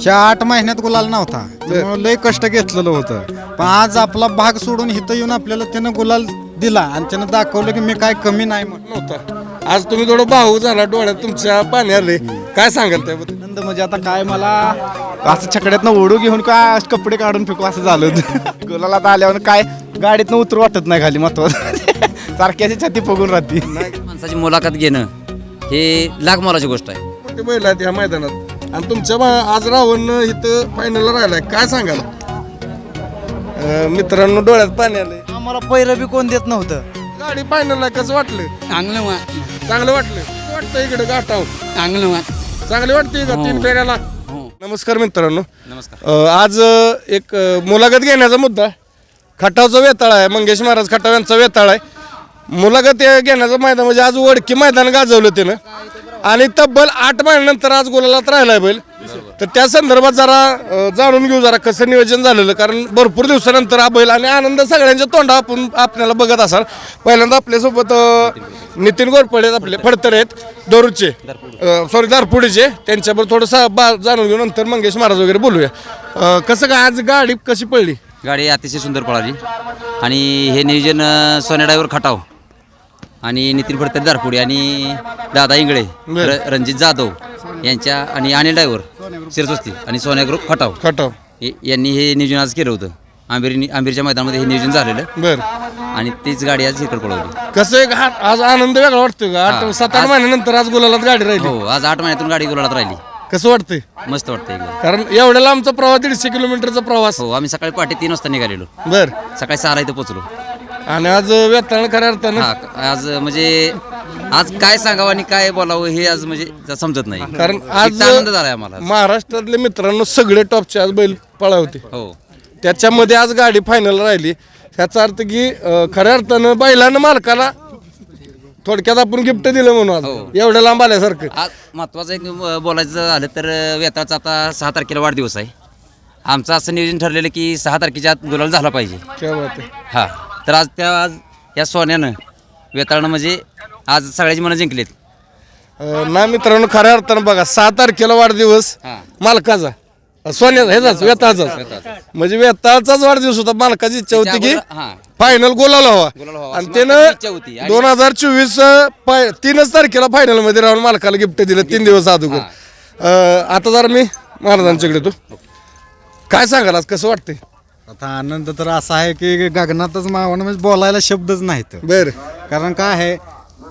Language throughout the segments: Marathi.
ह्या आठ महिन्यात गुलाल नव्हता. त्यामुळे लय कष्ट घेतलेलं होतं. पण आज आपला भाग सोडून इथं येऊन आपल्याला त्यानं गुलाल दिला आणि त्यानं दाखवलं की मी काय कमी नाही म्हणून. नव्हता. आज तुम्ही थोडं भाऊ झाला डोळ्यात तुमच्या पाणी आले काय सांगाल त्याबद्दल? आनंद म्हणजे आता काय मला असं छकड्यातनं ओढू घेऊन काय कपडे काढून फेकू असं झालं होतं. गुलाला आता आल्यावर काय गाडीतनं उतरू वाटत नाही खाली महत्वाचं. सारखी अशी छाती फुगून राहते. माणसाची मुलाखत घेणं हे लाख मोलाची गोष्ट आहे. बैल आहेत ह्या मैदानात. आणि तुमच्या बा- आज रावण इथं फायनलला राहिलाय. काय सांगाल? अं, मित्रांनो डोळ्यात पाणी आले आम्हाला पहिलं बी कोण देत नव्हतं. गाडी फायनलला कसं वाटलं? चांगलं वा चांगलं वाटलं. कसं वाटतं इकडे गाठाव? चांगलं वा चांगली वाटते का? तीन फेऱ्याला? हो. नमस्कार मित्रांनो. नमस्कार. अं, आज अं, एक अं, मुलाखत घेण्याचा मुद्दा. खटावचा वेताळ आहे. मंगेश महाराज खटाव यांचा वेताळ आहे. मुलाखत हे घेण्याचं मैदान म्हणजे आज वडकी मैदान गाजवलं त्यानं आणि तब्बल आठ महिन्यानंतर आज गोलालात राहिलाय बैल. तर त्या संदर्भात जरा जाणून घेऊ जरा कसं नियोजन झालेलं. कारण भरपूर दिवसानंतर हा बैल आणि आनंद सगळ्यांच्या तोंडा आपण आपल्याला बघत असाल. पहिल्यांदा आपल्यासोबत अं, नितीन गोरपडे आपले फडतर आहेत दरुचे. सॉरी दारपुडीचे. त्यांच्याबरोबर थोडंसं बा जाणून घेऊ. नंतर मंगेश महाराज वगैरे बोलूया. कसं काय आज गाडी कशी पडली? गाडी अतिशय सुंदर पळाली. आणि हे नियोजन अं, सोन्या ड्रायव्हर खटाव. आणि नितीन फडतरी दारपुडी आणि दादा इंगळे बरं. र- रणजित जाधव यांच्या आणि अनिल ड्रायव्हर शिरस्वस्ती आणि सोन्या ग्रुप खटाव. खटाव. हे- यांनी हे नियोजन आज केलं होतं. आंबेरी आंबेरच्या मैदानामध्ये हे नियोजन झालेलं. बर. आणि तीच गाडी आज इकडे पळवली. कसं एक हा- आज आनंद वेगळा वाटतोय का? आठ हा. सात आठ आज- महिन्यानंतर आज गुलालात गाडी राहिली. हो आज आठ महिन्यातून गाडी गुलालात राहिली. कसं वाटतंय? मस्त वाटतं एकदम. कारण एवढ्याला आमचा प्रवास दीडशे किलोमीटरचा प्रवास. हो आम्ही सकाळी पहाटे तीन वाजता निघालेलो. बर. सकाळी सहाला इथं पोचलो आणि आज व्यताळ खऱ्या अर्थानं? हा आज म्हणजे आज काय सांगावं आणि काय बोलावं हे आज म्हणजे समजत नाही. कारण आज इतका आनंद झालाय आम्हाला आज. महाराष्ट्रातले मित्रांनो सगळे टॉपचे आज बैल पळा होते हो. त्याच्यामध्ये आज गाडी फायनल राहिली. ह्याचा अर्थ की अं, खऱ्या अर्थानं बैलानं मालकाला थोडक्यात आपण गिफ्ट दिलं म्हणून आज. हो. एवढ्या लांब आल्यासारखं. आज महत्वाचं एक अं, बोलायचं झालं तर अं, वेताळचा आता सहा तारखेला वाढदिवस आहे. आमचं असं नियोजन ठरलेलं की सहा तारखेच्या आत गुलाल झाला पाहिजे. क्या बात आहे. हा. तर आज त्या आज या सोन्यानं वेताळनं म्हणजे आज सगळ्याची मनं जिंकलीत. ना मित्रांनो खऱ्या अर्थानं बघा सहा तारखेला वाढदिवस हा. मालकाचा. सोन्याचा ह्याचाच वेताळचाच. म्हणजे वेताळचाच वाढदिवस होता मालकाची इच्छा होती की हा. फायनल गोलाला हवा. गोलाला व्हावा आणि अशी मालकाची इच्छा होती. त्यानं आणि- दोन हजार चोवीस तीनच तारखेला फायनलमध्ये राहून मालकाला गिफ्ट दिलं तीन दिवस अगोदर. अं, आता जरा मी महाराजांच्याकडे तू काय सांगाल आज कसं वाटतंय? आता आनंद तर असा आहे की गगनातच मावणं म्हणजे बोलायला शब्दच नाहीत. बर. कारण काय आहे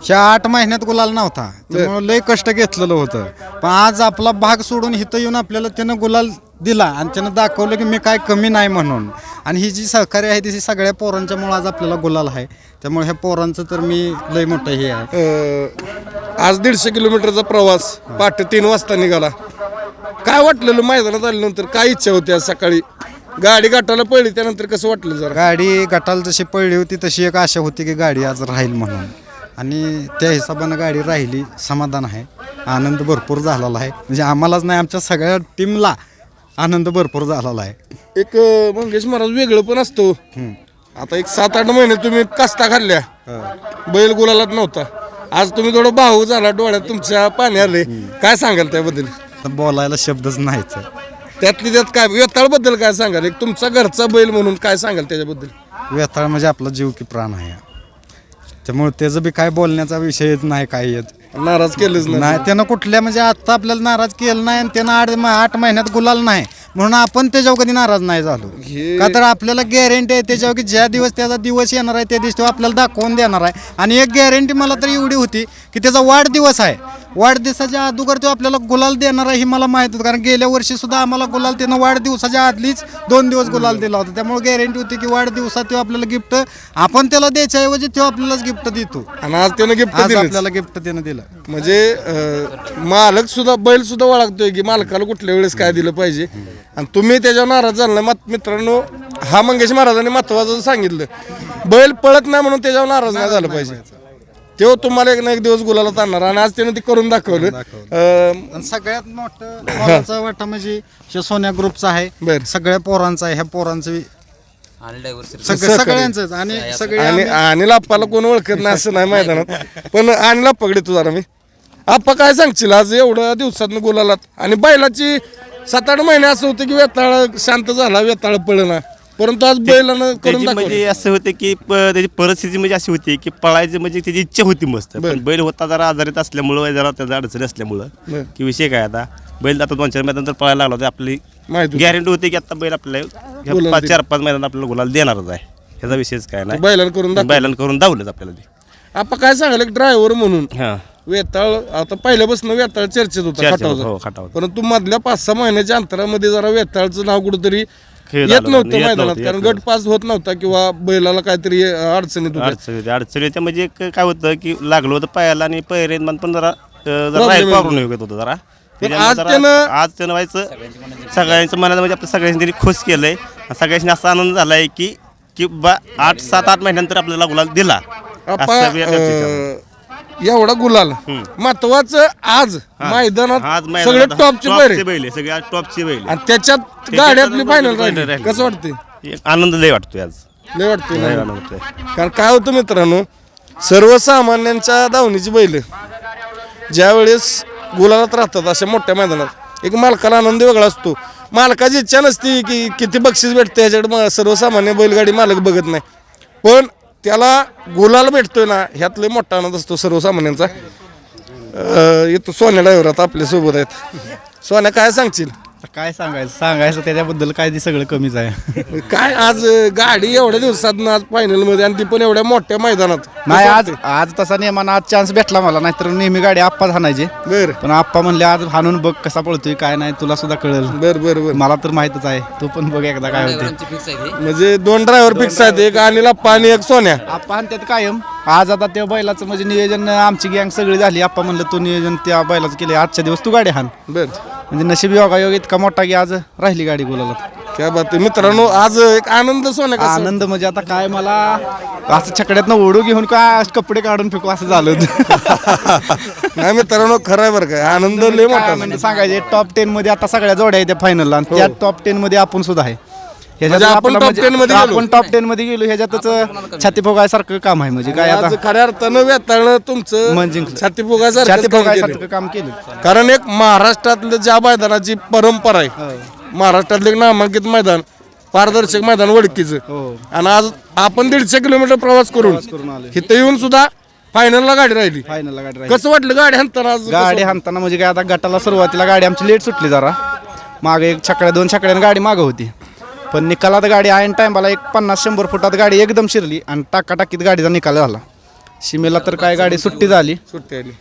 ह्या आठ महिन्यात गुलाल नव्हता. त्यामुळे लय कष्ट घेतलेलं होतं. पण आज आपला भाग सोडून इथं येऊन आपल्याला त्यानं गुलाल दिला आणि त्यानं दाखवलं की मी काय कमी नाही म्हणून. आणि ही जी सहकार्य आहे ती सगळ्या पोरांच्यामुळे आज आपल्याला गुलाल आहे. त्यामुळे ह्या पोरांचं तर मी लय मोठं हे आहे. अं, आज दीडशे किलोमीटरचा प्रवास पहाटे तीन वाजता निघाला. काय वाटलेलं? मैदानात आल्यानंतर काय इच्छा होती आज सकाळी? गाडी गाठाला पडली त्यानंतर कसं वाटलं जरा? गाडी गटाला जशी पडली होती तशी एक आशा होती की गाडी आज राहील म्हणून. आणि त्या हिशोबानं गाडी राहिली समाधान आहे. आनंद भरपूर झालेला आहे. म्हणजे आम्हालाच नाही आमच्या सगळ्या टीमला आनंद भरपूर झालेला आहे. एक अं, मंगेश महाराज वेगळं पण असतो. आता एक सात आठ महिने तुम्ही कास्ता खाल्ल्या. बैल गुलालात नव्हता. आज तुम्ही थोडं भाऊ झाला डोळ्यात तुमच्या पाणी आले. काय सांगाल त्याबद्दल? तर बोलायला शब्दच नाहीच त्यातली त्यात काय? वेताळबद्दल काय सांगाल? एक तुमचा घरचा बैल म्हणून काय सांगाल त्याच्याबद्दल? व्यथाळ म्हणजे आपला जीव की प्राण आहे. त्यामुळे त्याचं बी काय बोलण्याचा विषयच नाही काही येत. नाराज केलंच नाही. नाही त्यानं कुठल्या म्हणजे आता आपल्याला नाराज केलं नाही आणि त्यानं आठ आठ महिन्यात गुलाल नाही. म्हणून आपण त्याच्यावर कधी नाराज नाही झालो. हे- का तर आपल्याला गॅरंटी आहे त्याच्यावर की ज्या दिवस त्याचा दिवस येणार आहे त्या दिवशी तो आपल्याला दाखवून देणार आहे. आणि एक गॅरंटी मला तर एवढी होती की त्याचा वाढदिवस आहे. वाढदिवसाच्या अगोदर तो आपल्याला गुलाल देणार आहे ही मला माहीत होतं. कारण गेल्या वर्षी सुद्धा आम्हाला गुलाल त्यानं वाढदिवसाच्या आधलीच दोन दिवस गुलाल दिला होता. त्यामुळे गॅरंटी होती की वाढदिवसात तो आपल्याला गिफ्ट आपण त्याला द्यायच्या ऐवजी तो आपल्यालाच गिफ्ट देतो. आणि आज त्यानं गिफ्ट आज दिलं आपल्याला गिफ्ट त्यानं दिलं. म्हणजे अं, मालक सुद्धा बैल सुद्धा ओळखतोय की मालकाला कुठल्या वेळेस काय दिलं पाहिजे. आणि तुम्ही त्याच्यावर नाराज झाला मत मित्रांनो हा मंगेश महाराजांनी महत्वाचं सांगितलं. बैल पळत नाही म्हणून त्याच्यावर नाराज नाही झालं पाहिजे. तेव्हा तुम्हाला एक ना एक दिवस गुलाला आणणार. आणि आज त्यानं ते करून दाखवलं. अं, आणि सगळ्यात मोठं पोरांचा वाटा म्हणजे ह्या सोन्या ग्रुपचा आहे. बर. सगळ्या पोरांचा आहे. ह्या पोरांचं अनिल ड्रायव्हर सगळं सगळ्यांचंच. आणि सगळे आणि आणि आप्पाला कोण ओळखत नाही असं नाही मैदानात. पण आणि पकडे तू जरा मी. आप्पा काय सांगशील? आज एवढ्या दिवसात गुलालात. आणि बैलाची सात आठ महिने असं होतं की वेताळ शांत झाला वेताळ पळला परंतु आज बैलानं करून त्याची दाखवलं म्हणजे असं होतं की प- त्याची परिस्थिती म्हणजे अशी होती की पळायची म्हणजे त्याची इच्छा होती मस्त बरं. पण बैल होता जरा आजारीत असल्यामुळं जरा त्याचा अडचणी असल्यामुळं बरं. की विषय काय आता बैल आता दोन चार मैदान तर पळायला लागला होता आपली माहिती होतं. गॅरंटी होती की आता बैल आपल्याला ह्या पाच. चार पाच मैदान आपल्याला गुलाल देणारच आहे ह्याचा विषयच काय नाही बैलानं करून दाखवलं बैलांना करून दावलंच आपल्याला ते आपण काय सांगाल एक ड्रायव्हर म्हणून हां वेताळ आता पहिल्यापासून वेताळ चर्चेत होता खटावचा. हो, खटावचा. परंतु मधल्या पाच सहा महिन्याच्या अंतरामध्ये जरा वेताळचं नाव कुठंतरी खेळ येत झाला, नव्हतं येत मैदानात नव्हतं, कारण येत गट पास होत नव्हता किंवा बैलाला काहीतरी अडचणीत होत्या. अडचणी होत्या अडचणी होत्या. म्हणजे एक काय होतं की लागलं होतं पायाला आणि पैरेन पण जरा अं, जरा Problem राहील येत प्रॉब्लेम येत होतं जरा. त्याच्यामुळे आज जरा- त्यानं- आज त्यानं व्हायचं सगळ्यांचं मनात म्हणजे आपल्या सगळ्यांनी त्यांनी खुश केलंय. आणि सगळ्यांनी असा आनंद झालाय की की बा आठ सात आठ महिन्यानंतर आपल्याला गुलाल दिला. असं. अं, एवढा गुलाल. महत्वाचं आज मैदानात आज सगळे टॉपचे टॉपचे बैल सगळे आज टॉपचे बैल. आणि त्याच्यात त्याच्यात गाडी आता आपली बैल- फायनल राहिली. कसं वाटते एक आनंद लय वाटतोय आज. लय वाटते लय ना? आनंद वाटतोय कारण काय होतं मित्रांनो सर्वसामान्यांच्या धावणीची बैल ज्या वेळेस गुलालात राहतात अशा मोठ्या मैदानात एक मालकाला आनंद वेगळा असतो. मालकाची इच्छा नसती की किती बक्षीस भेटते ह्याच्याकडे म- सर्वसामान्य बैलगाडी मालक बघत नाही. पण त्याला गुलाल भेटतोय ना ह्यातले मोठा आनंद असतो सर्वसामान्यांचा. येतो सोन्या ड्रायव्हर आता आपल्यासोबत आहेत. सोन्या काय सांगशील? काय सांगायचं? सांगायचं त्याच्याबद्दल काय ते सगळं कमीच आहे. काय आज अं, गाडी एवढ्या दिवसात आज फायनलमध्ये आणि ती पण एवढ्या मोठ्या मैदानात. नाही आज आज तसा नियमानं आज चान्स भेटला मला नाहीतर नेहमी गाडी आप्पा हाणायची. बर. पण आप्पा म्हणले आज हाणून बघ कसा पळतोय काय नाही तुला सुद्धा कळेल. बर बर बर. मला तर माहितच आहे तू पण बघ एकदा काय होते. म्हणजे दोन ड्रायव्हर फिक्स आहेत एक अनिल आप्पा आणि एक सोन्या. आप्पा आणि त्यात कायम. आज आता त्या बैलाचं म्हणजे नियोजन आमची गँग सगळी झाली. आप्पा म्हणलं तू नियोजन त्या बैलाचं केले आजच्या दिवस तू गाडी हाण. बर. म्हणजे नशीब योगायोग इतका मोठा की आज राहिली गाडी बोलायला क्या बात आहे. मित्रांनो आज एक आनंद सोन्या आनंद म्हणजे आता काय मला असं छकड्यातनं ओढू घेऊन काय कपडे काढून फेकू असं झालं होतं. नाही मित्रांनो खरं आहे बरं काय आनंद लय मोठा काय म्हणजे सांगायचे टॉप टेन मध्ये आता सगळ्या जोड्या आहेत फायनल आणि त्या टॉप टेन मध्ये आपण सुद्धा आहे. ह्याच्यात म्हणजे आपण आपलं top 10 मध्ये गेलो. आपण टॉप टेन मध्ये गेलो ह्याच्यातच छाती फोगायसारखं काम आहे म्हणजे काय आज आता खऱ्या अर्थानं वेताळणं तुमचं जिंकलं. छाती छाती. फोगायसारखं काम केलं कारण एक महाराष्ट्रातलं ज्या मैदानाची परंपरा आहे महाराष्ट्रातलं एक नामांकित मैदान पारदर्शक मैदान वडकीचं हो आणि आज आपण दीडशे किलोमीटर प्रवास करून करून आलोय. इथं येऊन सुद्धा फायनलला गाडी राहिली फायनल गाडी राहिली. कसं वाटलं गाडी हाणताना आज गाडी हाणताना म्हणजे काय आता गटाला सुरुवातीला गाडी आमची लेट सुटली जरा मागे एक छकड्या दोन छकड्यानं गाडी मागं होती पण निकालात गाडी ऐन टायमाला एक पन्नास शंभर फुटात गाडी एकदम शिरली आणि टाकाटाकीत गाडीचा निकाल झाला शिमेला तर काय गाडी सुट्टी झाली. सुट्टी आली.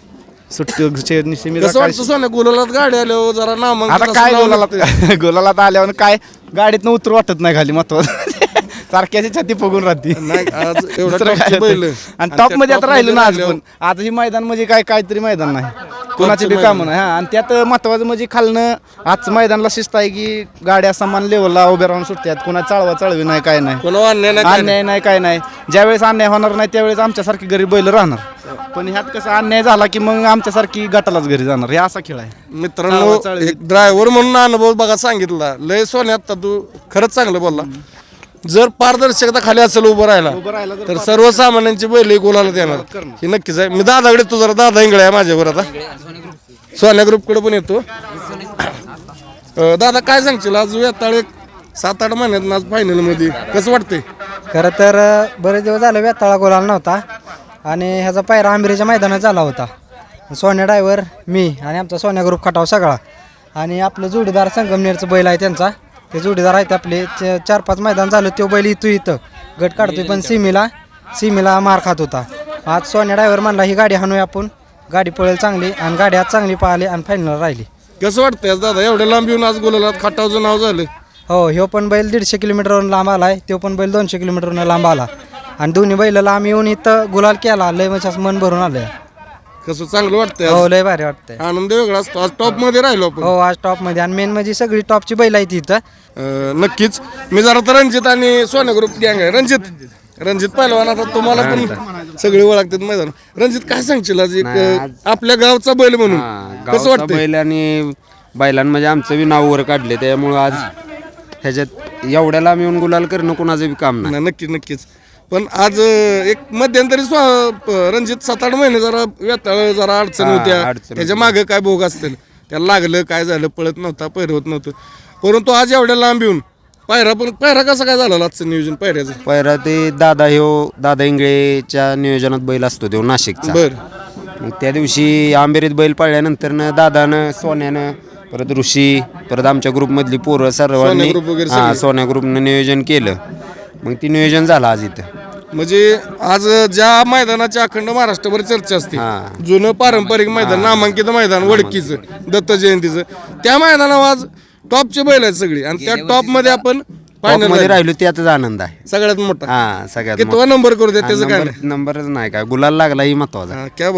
सुट्टी शिमेला कसं काय वाटतं सोन्या गुलालात गाडी आल्यावर जरा आता असं काय नाव गोलाला लागतं. गोलाला आल्यावर काय? गाडीतनं उतरू वाटत नाही खाली महत्वाचं. सारख्याची छाती फुगून राहते. नाही आज एवढा दुसरं टॉपची काय बैल. होतं. आणि टॉपमध्ये आता राहिलो ना आज पण. ही मैदान म्हणजे काय काहीतरी मैदान नाही. कोणाचे बी. कामं नाही. हा आणि त्यात महत्वाचं म्हणजे खालनं आजचं मैदानला शिस्त आहे की गाड्या समान लेवलला उभ्या राहून सुटतात. कोणा चाळवा चाळवी नाही काय नाही. अन्याय नाही काय अन्याय नाही. काय नाही. ज्यावेळेस अन्याय होणार नाही त्यावेळेस आमच्यासारखी गरीब बैल राहणार. पण ह्यात कसं अन्याय झाला की मग आमच्यासारखी गटालाच घरी जाणार. हे असा खेळ आहे. मित्रांनो चाळवा चाळवी. एक ड्रायव्हर म्हणून अनुभव बघा सांगितला. लय सोन्या आता तू खरंच चांगलं बोलला. जर पारदर्शकता खाली असेल उभं राहिला उभं राहिला तर तर सर्वसामान्यांची बैल गोलाला देणार. हे नक्कीच आहे. मी दादाकडे तू जरा. दादा इंगळे आहे माझ्यावर आता. सोन्या ग्रुपकडे पण येतो. अं, दादा काय सांगशील? आज वेताळ एक सात आठ महिन्यात आज फायनलमध्ये. कसं वाटतंय? खरं तर अ, बरेच दिवस झाले वेताळा गोलाला नव्हता. आणि ह्याचा पायरा आंबिरीच्या मैदानात झाला होता. सोन्या ड्रायव्हर मी आणि आमचा सोन्या ग्रुप खटाव सगळा. आणि आपलं जोडीदार संगमनेरचं बैल आहे त्यांचा. ते जोडीदार आहेत आपले. च- चार पाच मैदान झालं तो बैल इथू इथं. गट काढतोय पण सिमीला सिमीला मार खात होता. आज सोन्या ड्रायव्हर म्हणला ही गाडी हाणूया आपण. गाडी पळेल चांगली आणि गाडी आज चांगली पाहिली आणि फायनल राहिली. कसं वाटतंय आज दादा? एवढ्या लांब येऊन आज गोलाला खटावचं नाव झालं. हो ह्यो पण बैल दीडशे किलोमीटरवरून लांब आला आहे तो पण बैल दोनशे किलोमीटरवरून लांब आला. आणि दोन्ही बैल लांब येऊन इथं गुलाल केला लय म्हणजे असं मन भरून आलंय. कसं चांगलं वाटतंय आज? हो लय भारी वाटतंय. आनंद वेगळा असतो. आज टॉपमध्ये राहिलो आपण. हो आज टॉपमध्ये. आणि मेन म्हणजे सगळी टॉपची बैल आहेत इथं. अं, नक्कीच. मी जरा तर रणजित आणि सोन्या ग्रुप गँग आहे. रणजित. रणजित पहिलवान आता तुम्हाला पण सगळे ओळखतात मैदान. रणजित काय सांगशील आज एक अं, आपल्या गावचा बैल म्हणून? कसं गावचा वाटतंय? बैल आणि बैलांमध्ये आमचं बी नाव वर काढले. त्यामुळं आज ह्याच्यात एवढ्याला आम्ही येऊन गुलाल करणं कोणाचं बी काम नाही. नाही नक्कीच नक्कीच. पण आज एक मध्यंतरी स्व- रणजित सात आठ महिने जरा व्यताळ जरा अडचण हा, होत्या. अडचण त्याच्यामागे काय भोग असतील? त्याला लागलं काय झालं पळत नव्हता पैर होत नव्हतं. परंतु आज एवढ्या लांब येऊन पायरा पण पायरा कसा काय झाला आजचं नियोजन पायऱ्याचं? पहिला ते दादा ह्यो दादा इंगळेच्या नियोजनात बैल असतो तो नाशिकचा. बर. मग त्या दिवशी आंबेरीत बैल पाळल्यानंतर दादानं सोन्यानं परत ऋषी परत आमच्या ग्रुपमधली पोरं सर्वांनी सोन्या group वगैरे हा. सोन्या ग्रुपनं नियोजन केलं. मग ती नियोजन झालं आज इथं. म्हणजे आज ज्या मैदानाची अखंड महाराष्ट्रभर चर्चा असते हा. जुनं पारंपरिक मैदान नामांकित मैदान वडकीचं दत्त जयंतीचं त्या मैदानावर आज टॉपचे बैल आहेत सगळी. आणि त्या टॉपमध्ये आपण मध्ये फायनल राहिलो त्याचाच आनंद आहे. सगळ्यात मोठा. हा सगळ्यात कितवा नंबर करू द्या त्याचं काय नंबर नंबरच नाही काय. गुलाल लागला ही महत्त्वाचा. हा, क्या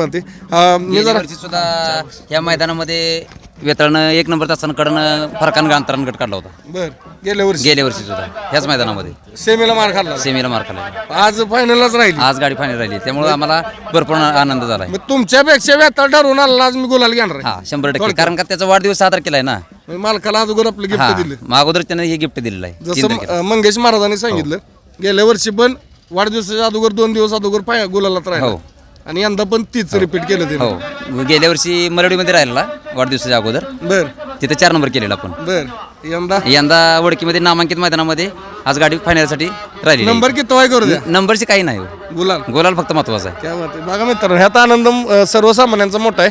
हा, मी जरा सुद्धा या मैदानामध्ये वेताळनं एक नंबर तासानं कडनं फरकानं अंतरानं गट काढला होता. बर. गेल्या वर्षी. गेल्या वर्षी सुद्धा ह्याच मैदानामध्ये. सेमीला मार खाल्ला. सेमीला मार खाल्ला. आज फायनललाच राहिली. आज गाडी फायनल राहिली. त्यामुळे आम्हाला भरपूर आनंद झाला आहे मग तुमच्यापेक्षा व्यताळ ठरवून आला आज मी गुलाल घेणार आहे. हा शंभर टक्के. कारण का त्याचा वाढदिवस साजरा केलाय ना. म्हणजे मालकाला अगोदर आपलं हा गिफ्ट दिलं. मग अगोदर त्याने हे गिफ्ट दिलेलं आहे. तीन जसं तारखेला. अं, मंगेश महाराजांनी सांगितलं. गेल्या वर्षी पण वाढदिवसाच्या अगोदर दोन दिवस अगोदर पाय गुलालात राहिला. हो. आणि यंदा पण तीच रिपीट केलं ते हो गेल्या वर्षी मरडीमध्ये राहिलेला वाढदिवसाच्या अगोदर. बर. तिथे चार नंबर केलेला आपण बर. यंदा? यंदा वडकीमध्ये नामांकित मैदानामध्ये आज गाडी फायनलसाठी राहिली नंबर किती करू द्या नंबरची काही नाही हो. गुलाल. गोलाल फक्त महत्त्वाचा आहे. क्या बात आहे. बघा मित्रांनो ह्यात आनंद अं, सर्वसामान्यांचा मोठा आहे.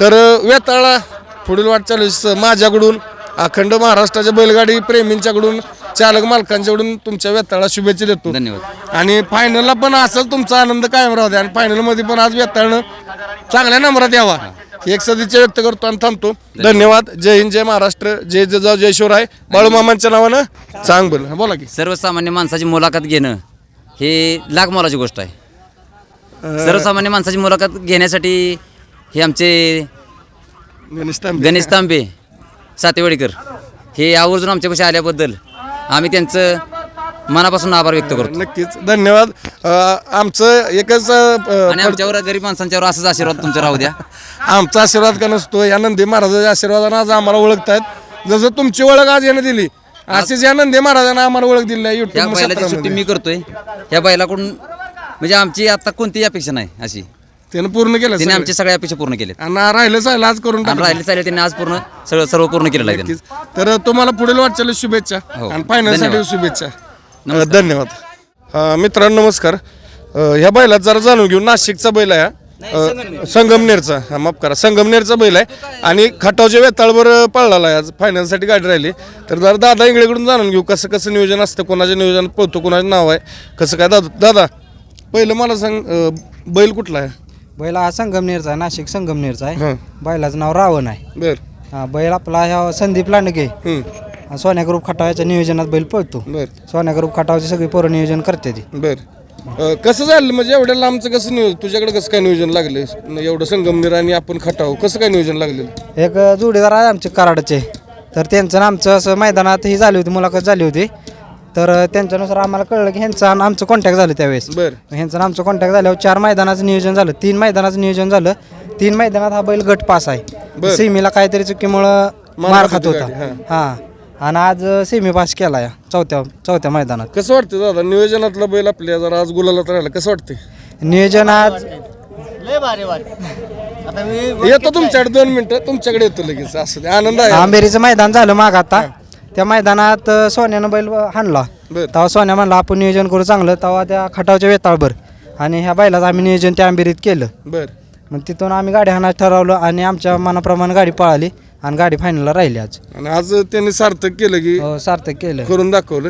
तर अं, वेताळा पुढील वाटचाल माझ्याकडून अखंड महाराष्ट्राच्या बैलगाडी प्रेमींच्याकडून चालक मालकांच्याकडून तुमच्या वेताळा शुभेच्छा देतो. धन्यवाद. आणि फायनलला पण असंच तुमचा आनंद कायम राहू द्या. आणि फायनलमध्ये पण आज वेताळणं चांगल्या नंबरात यावा. ही. एक सदिच्छा व्यक्त करतो आणि थांबतो. धन्यवाद. जय हिंद जय महाराष्ट्र जय जय जय शिवराय. बाळूमामांच्या नावानं चांग बोल. बोला की. सर्वसामान्य माणसाची मुलाखत घेणं हे लाख मोलाची गोष्ट आहे. सर्वसामान्य माणसाची मुलाखत घेण्यासाठी हे आमचे गणेश तांबे. गणेश तांबे सातेवाडीकर. हे आवर्जून आमच्यापाशी आल्याबद्दल आम्ही त्यांचं मनापासून आभार व्यक्त करतो. नक्कीच. धन्यवाद. अं, आमचं एकच अं, आणि आमच्यावर गरीब माणसांच्यावर असंच आशीर्वाद तुमचा राहू द्या. आमचा आशीर्वाद का नसतो? या नंदी महाराजाच्या आशीर्वादानं आज आम्हाला ओळखतायत. जसं तुमची ओळख आज यानं दिली. अशीच या नंदी महाराजांना आम्हाला ओळख दिली आहे ह्या युट्यूब बैलाची सुट्टी मी करतोय. ह्या बैलाकडून म्हणजे आमची आता कोणतीही अपेक्षा नाही अशी. त्यानं पूर्ण केलं तिने सगळं. आमची सगळ्या अपेक्षा पूर्ण केल्यात. आणि राहिलं चालेल आज करून आणि टाकलं. राहिले चालेल त्यांनी आज पूर्ण सगळं सर्व पूर्ण केलेलं आहे त्यांनी. नक्कीच. तर तुम्हाला पुढील वाटचाल शुभेच्छा हो. आणि फायनलसाठी धन्यवाद. शुभेच्छा. अं, धन्यवाद. अं, मित्रांनो नमस्कार. अं, ह्या बैलात जरा जाणून घेऊ. नाशिकचा बैल आहे हा. अं, संगमनेरचा. हा माफ करा. संगमनेरचा बैल आहे. आणि खटावच्या वेताळवर पळलेला आहे. आज फायनलसाठी गाडी राहिली. तर जरा दादा इंगळेकडून जाणून घेऊ. कसं कसं नियोजन असतं? कोणाच्या नियोजन पळतो? कोणाचं नाव आहे? कसं काय? दादा दादा पहिलं मला सांग अं, बैल कुठला आहे? बैल हा संगमनेरचा आहे नाशिक संगमनेरचा आहे. हां. बैलाचं नाव रावण आहे. बर. हा बैल आपला ह्या संदीप लांडगे. हा सोन्या ग्रुप खटावाच्या नियोजनात बैल पळतो. बर. सोन्या ग्रुप खटावचे सगळी पोरं नियोजन करते ती. बर. अं, कसं झालं? म्हणजे एवढ्या लांबचं कसं नियोजन? तुझ्याकडे कसं काय नियोजन लागले? एवढं संगमनेर आणि आपण खटाव कसं काय नियोजन लागलेलं? एक जोडीदार आहे आमचे कराडचे. तर त्यांचं आणि आमचं असं मैदानात ही झाली होती मुलाखत झाली होती. तर त्यांच्यानुसार आम्हाला कळलं की ह्यांचं आणि आमचं कॉन्टॅक्ट झालं त्यावेळेस. बर. ह्यांचं आणि आमचं कॉन्टॅक्ट झाल्यावर चार मैदानाचं नियोजन झालं. तीन मैदानाचं नियोजन झालं. तीन मैदानात हा बैल गट पास आहे. सेमीला काहीतरी चुकीमुळं मार खात होता. हां. आणि आज सेमी पास केला या. चौथ्या चौथ्या मैदानात. कसं वाटतं दादा? नियोजनातला बैल आपल्या जरा आज गुलालात राहिला. कसं वाटतंय? नियोजन आज येतो तुमच्याकडे दोन मिनिटं. तुमच्याकडे येतो लगेच. असं आनंद आहे. आंबेरीचं मैदान झालं माग आता. त्या मैदानात अ, सोन्यानं बैल हाणला. बर. तेव्हा सोन्या म्हणला आपण नियोजन करू चांगलं. तेव्हा त्या खटावच्या वेताळभर आणि ह्या बैलाचं आम्ही नियोजन त्या आंबेरीत केलं. बर. मग तिथून आम्ही गाडी हाणायचं ठरवलं आणि आमच्या मनाप्रमाणे गाडी पळाली आणि गाडी फायनलला राहिली आज. आणि आज त्यांनी सार्थक केलं की हो सार्थक केलं. करून दाखवलं.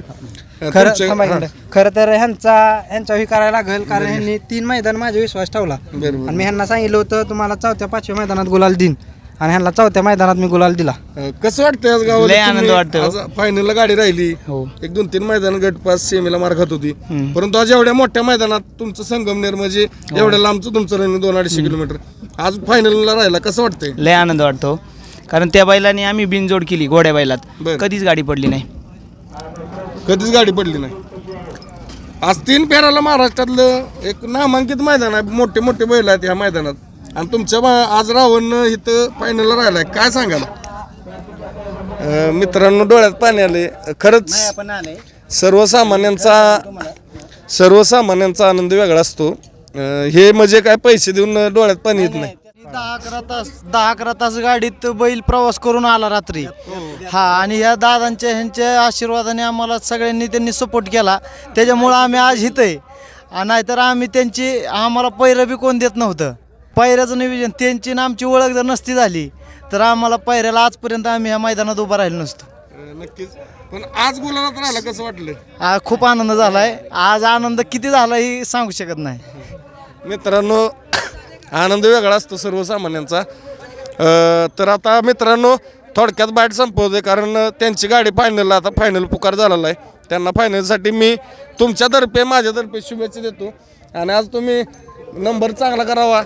खरं तुमच्या- थांबा इकडं. खरं तर ह्यांचा ह्यांचा हे करायला लागेल कारण ह्यांनी तीन मैदान माझा विश्वास ठेवला. आणि मी ह्यांना सांगितलं होतं तुम्हाला चौथ्या पाचव्या मैदानात गुलाल देईन आणि ह्यांना चौथ्या मैदानात मी गुलाल दिला. अं, कसं वाटतंय आज गावाला आनंद वाटतो फायनलला गाडी राहिली. हो. एक दोन तीन मैदान गट पास सेमीला मार खात होती. परंतु आज एवढ्या मोठ्या मैदानात तुमचं संगमनेर म्हणजे हो. एवढ्या लांबचं तुमचं रनिंग दोन अडीचशे किलोमीटर. आज फायनलला राहिला कसं वाटतंय? लय आनंद वाटतो कारण त्या बैलाने आम्ही बिनजोड केली घोड्या बैलात. बरं. कधीच गाडी पडली नाही. कधीच गाडी पडली नाही. आज तीन फेराला महाराष्ट्रातलं एक नामांकित मैदान आहे. मोठे मोठे बैल आहेत ह्या मैदानात. आणि तुमच्या बा- आज रावण इथं फायनलला राहिलाय. काय सांगाल? अं, मित्रांनो डोळ्यात पाणी आले खरंच सर्वसामान्यांचा सर्वसामान्यांचा आनंद वेगळा असतो. अं, हे म्हणजे काय पैसे देऊन डोळ्यात पाणी येत नाही दहा अकरा तास दहा अकरा तास गाडीत बैल प्रवास करून आला रात्री. हा आणि या दादांच्या ह्यांच्या आशीर्वादाने आम्हाला सगळ्यांनी त्यांनी सपोर्ट केला. त्याच्यामुळं आम्ही आज इथं आहे. नाहीतर आम्ही त्यांची आम्हाला पैरं बी कोण देत नव्हतं. पैऱ्याचं नियोजन त्यांची आणि आमची ओळख जर नसती झाली तर आम्हाला पैऱ्याला आजपर्यंत आम्ही ह्या मैदानात उभं राहिलो नसतो. अं, नक्कीच. पण आज गुलाबात राहिला कसं वाटलं? आ, खूप आनंद झाला आहे आज आनंद किती झाला हे सांगू शकत नाही. मित्रांनो आनंद वेगळा असतो सर्वसामान्यांचा. अं, तर आता मित्रांनो थोडक्यात बॅट संपवते कारण त्यांची गाडी फायनलला आता फायनल पुकार झालेला आहे. त्यांना फायनलसाठी मी तुमच्यातर्फे माझ्यातर्फे शुभेच्छा देतो. आणि आज तुम्ही नंबर चांगला करावा.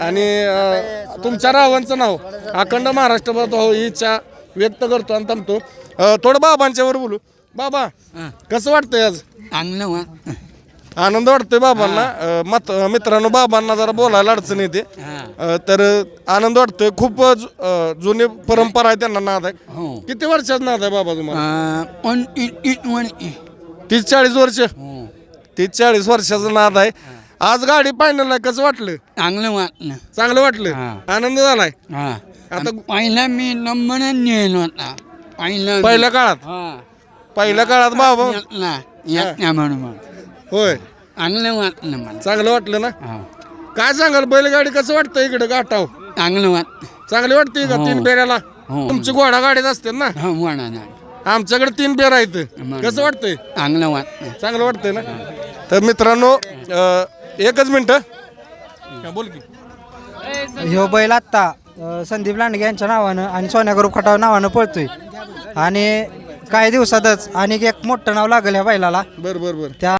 आणि अं, तुमच्या रावांचं नाव अखंड महाराष्ट्रभरात हो ही इच्छा व्यक्त करतो आणि थांबतो. अं, थोडं बाबांच्यावर बोलू. बाबा कसं वाटतंय आज? आनंद वाटतोय बाबांना. अं, मत मित्रांनो बाबांना जरा बोलायला अडचण येते. अं, तर आनंद वाटतोय. खूप जु- अं, जुनी परंपरा आहे त्यांना नाद आहे. किती वर्षाचा नाद आहे बाबा तुम्हाला? तीस चाळीस वर्ष. तीस चाळीस वर्षाचा नाद आहे. आज गाडी आहे कसं वाटलं? चांगलं वाटलं. चांगलं वाटलं? आनंद झालाय? हा. आता पहिला मी नंबर नेल होता. पहिला पहिल्या काळात? हा. पहिल्या काळात बाबा? येतला म्हणून. होय. चांगलं वाटलं मला. चांगलं वाटलं ना? हा. काय सांगाल बैलगाडी कसं वाटतं इकडे गाठाव चांगलं वाटलं चांगली वाटते का तीन फेऱ्याला? हो. तुमची घोडा गाडीत असते ना? हा म्हणा ना आमच्याकडे तीन पेर आहेत. कसं वाटतंय? चांगलं वाटलं चांगलं वाटतंय ना? तर मित्रांनो अं, एकच मिनिट. बोल की. ह्यो बैल आत्ता अ, संदीप लांडगे यांच्या नावानं आणि सोन्या ग्रुप खटाव नावानं पळतोय. आणि काही दिवसातच आणि एक मोठं नाव लागेल ह्या बैलाला. बर बर बर. त्या